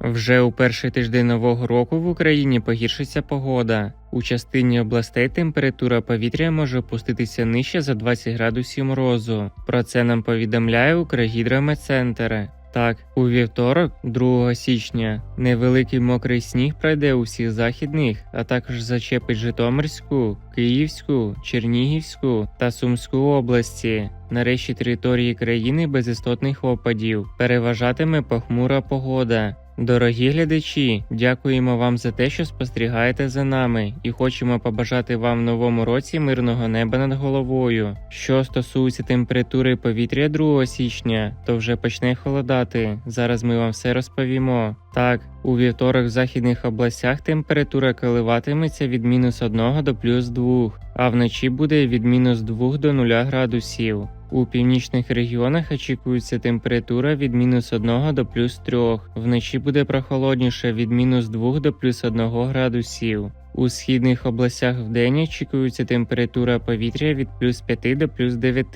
Вже у перший тиждень нового року в Україні погіршиться погода. У частині областей температура повітря може опуститися нижче за 20 градусів морозу. Про це нам повідомляє Укргідрометцентр. Так, у вівторок, 2 січня, невеликий мокрий сніг пройде у всіх західних, а також зачепить Житомирську, Київську, Чернігівську та Сумську області. Нарешті території країни без істотних опадів переважатиме похмура погода. Дорогі глядачі, дякуємо вам за те, що спостерігаєте за нами, і хочемо побажати вам в новому році мирного неба над головою. Що стосується температури повітря 2 січня, то вже почне холодати. Зараз ми вам все розповімо. Так, у вівторок в західних областях температура коливатиметься від мінус 1 до плюс 2, а вночі буде від мінус 2 до 0 градусів. У північних регіонах очікується температура від мінус 1 до плюс 3. Вночі буде прохолодніше від мінус 2 до плюс 1 градусів. У східних областях вдень очікується температура повітря від плюс 5 до плюс 9,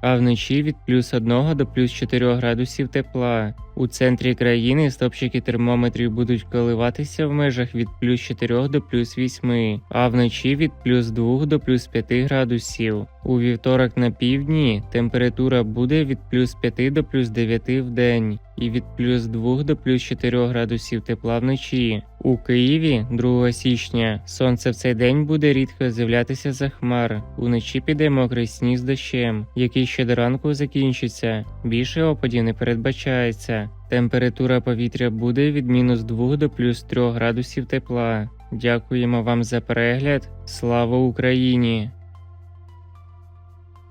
а вночі від плюс 1 до плюс 4 градусів тепла. У центрі країни стопчики термометрів будуть коливатися в межах від плюс 4 до плюс 8, а вночі від плюс 2 до плюс 5 градусів. У вівторок на півдні температура буде від плюс 5 до плюс 9 в день і від плюс 2 до плюс 4 градусів тепла вночі. У Києві 2 січня сонце в цей день буде рідко з'являтися за хмар. Уночі піде мокрий сніг з дощем, який ще до ранку закінчиться. Більше опадів не передбачається. Температура повітря буде від мінус 2 до плюс 3 градусів тепла. Дякуємо вам за перегляд. Слава Україні!